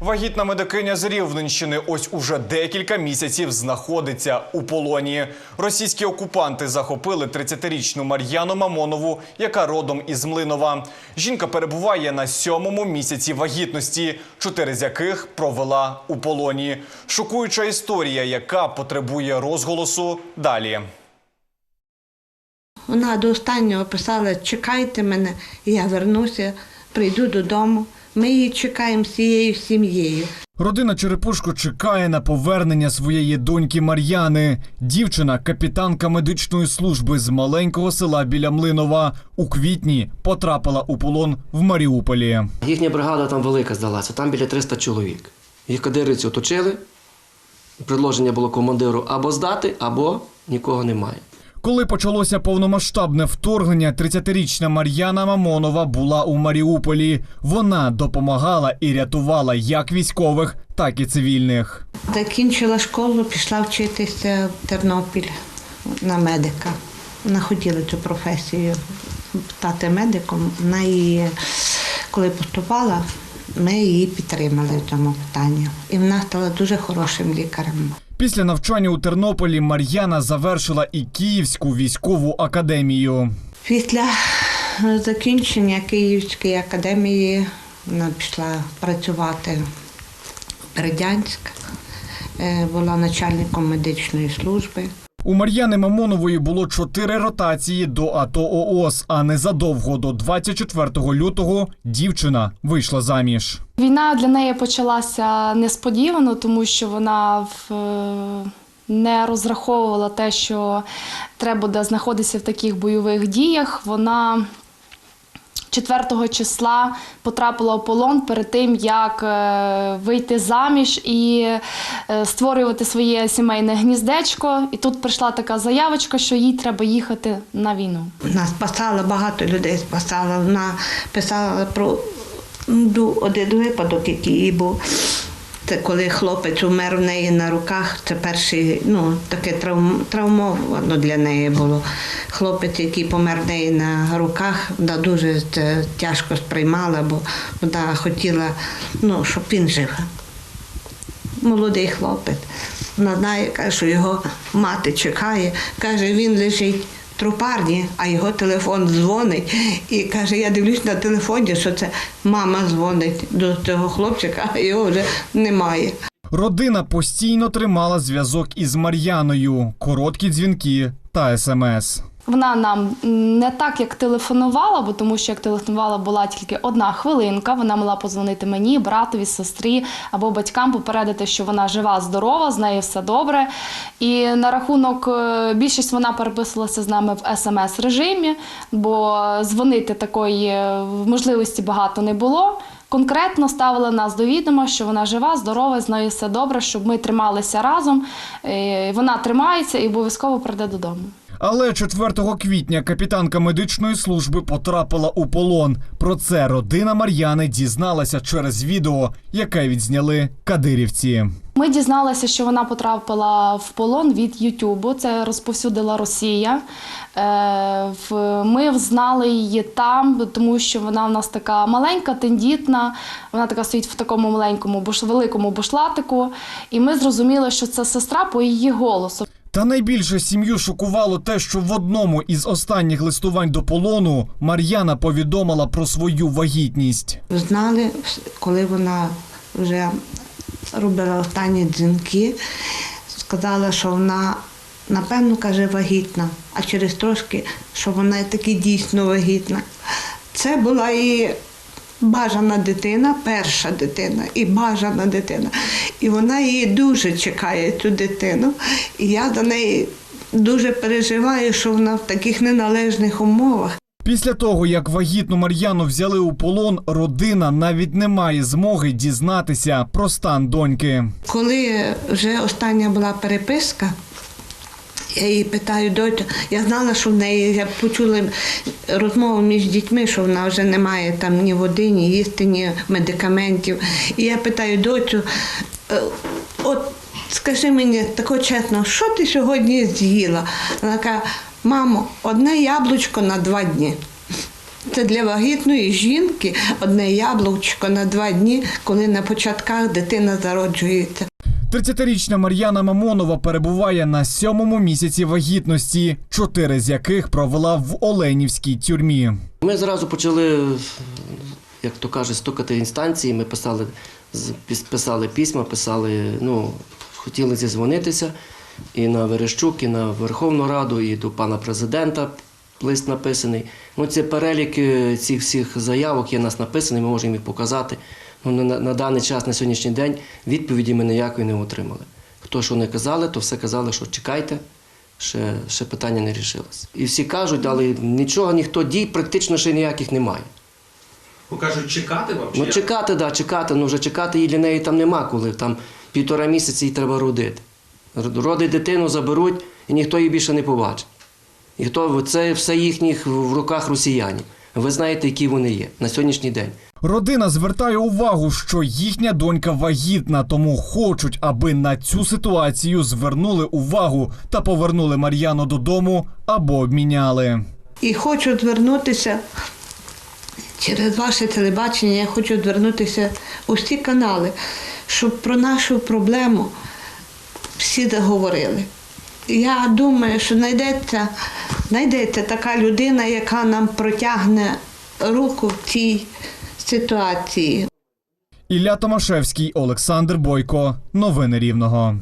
Вагітна медикиня з Рівненщини ось уже декілька місяців знаходиться у полоні. Російські окупанти захопили 30-річну Мар'яну Мамонову, яка родом із Млинова. Жінка перебуває на сьомому місяці вагітності, чотири з яких провела у полоні. Шокуюча історія, яка потребує розголосу далі. Вона до останнього писала: чекайте мене, я вернуся, прийду додому. Ми її чекаємо всією сім'єю. Родина Черепушко чекає на повернення своєї доньки Мар'яни. Дівчина, капітанка медичної служби з маленького села біля Млинова, у квітні потрапила у полон в Маріуполі. Їхня бригада там велика здалася, там біля 300 чоловік. Їх кадириці оточили. Предложення було командиру або здати, або нікого немає. Коли почалося повномасштабне вторгнення, 30-річна Мар'яна Мамонова була у Маріуполі. Вона допомагала і рятувала як військових, так і цивільних. Закінчила школу, пішла вчитися в Тернопіль на медика. Вона хотіла цю професію стати медиком. Вона її, коли поступала, ми її підтримали в цьому питанні. І вона стала дуже хорошим лікарем. Після навчання у Тернополі Мар'яна завершила і Київську військову академію. Після е, закінчення Київської академії вона пішла працювати в Бердянськ, е, була начальником медичної служби. У Мар'яни Мамонової було чотири ротації до АТО ООС, а незадовго до 24 лютого дівчина вийшла заміж. Війна для неї почалася несподівано, тому що вона в, е, не розраховувала те, що треба буде знаходитися в таких бойових діях. Вона 4 числа потрапила в полон перед тим, як е, вийти заміж і е, створювати своє сімейне гніздечко. І тут прийшла така заявочка, що їй треба їхати на війну. Вона спасала, багато людей спасала. Вона писала про ну, один випадок, який був. Це коли хлопець умер в неї на руках. Це перший, ну, таке травм, травмовано для неї було. Хлопець, який помер неї на руках, вона дуже тяжко сприймала, бо вона хотіла, ну, щоб він жив. Молодий хлопець. Вона знає, каже, що його мати чекає. Каже, він лежить в трупарні, а його телефон дзвонить. І каже, я дивлюсь на телефоні, що це мама дзвонить до цього хлопчика, а його вже немає. Родина постійно тримала зв'язок із Мар'яною, короткі дзвінки та смс. Вона нам не так як телефонувала, бо тому що як телефонувала була тільки одна хвилинка. Вона могла позвонити мені, братові, сестрі або батькам, попередити, що вона жива, здорова, з нею все добре. І на рахунок е, більшість вона переписувалася з нами в смс режимі, бо дзвонити такої е, можливості багато не було. Конкретно ставила нас до відома, що вона жива, здорова, з нею все добре, щоб ми трималися разом. Е, Вона тримається і обов'язково прийде додому. Але 4 квітня капітанка медичної служби потрапила у полон. Про це родина Мар'яни дізналася через відео, яке відзняли кадирівці. Ми дізналися, що вона потрапила в полон від Ютубу. Це розповсюдила Росія. Е, Ми знали її там, тому що вона в нас така маленька, тендітна. Вона така стоїть в такому маленькому великому бушлатику. І ми зрозуміли, що це сестра по її голосу. Та найбільше сім'ю шокувало те, що в одному із останніх листувань до полону Мар'яна повідомила про свою вагітність. Знали, коли вона вже робила останні дзвінки, сказала, що вона, напевно, каже, вагітна, а через трошки, що вона таки дійсно вагітна. Це була і бажана дитина, перша дитина, і бажана дитина. І вона її дуже чекає, цю дитину. І я за неї дуже переживаю, що вона в таких неналежних умовах. Після того, як вагітну Мар'яну взяли у полон, родина навіть не має змоги дізнатися про стан доньки. Коли вже остання була переписка, я її питаю, доця, я знала, що в неї, я почула розмову між дітьми, що вона вже не має там ні води, ні їсти, ні медикаментів. І я питаю доцю, «Е, от скажи мені тако чесно, що ти сьогодні з'їла? Вона каже, мамо, одне яблучко на два дні. Це для вагітної жінки одне яблучко на два дні, коли на початках дитина зароджується. 30-річна Мар'яна Мамонова перебуває на сьомому місяці вагітності, чотири з яких провела в Оленівській тюрмі. Ми зразу почали, як то кажуть, стукати інстанції. Ми писали, писали письма, писали, ну, хотіли зізвонитися і на Верещук, і на Верховну Раду, і до пана президента лист написаний. Ну, це перелік е, цих всіх заявок є у нас написаний, ми можемо їх показати. Ну, на, на даний час, на сьогоднішній день, відповіді ми ніякої не отримали. Хто що не казали, то все казали, що чекайте, ще, ще питання не рішилось. І всі кажуть, але нічого, ніхто дій практично ще ніяких немає. Ну кажуть, чекати вам чи Ну як? чекати, да, чекати, ну вже чекати її для неї там нема коли. Там півтора місяці їй треба родити. Родить дитину, заберуть, і ніхто її більше не побачить. І хто це все їхніх в руках росіянів. Ви знаєте, які вони є на сьогоднішній день. Родина звертає увагу, що їхня донька вагітна, тому хочуть, аби на цю ситуацію звернули увагу та повернули Мар'яну додому або обміняли. І хочу звернутися через ваше телебачення, я хочу звернутися у всі канали, щоб про нашу проблему всі заговорили. Я думаю, що знайдеться, знайдеться така людина, яка нам протягне руку в цій ситуації. Ілля Томашевський, Олександр Бойко. Новини Рівного.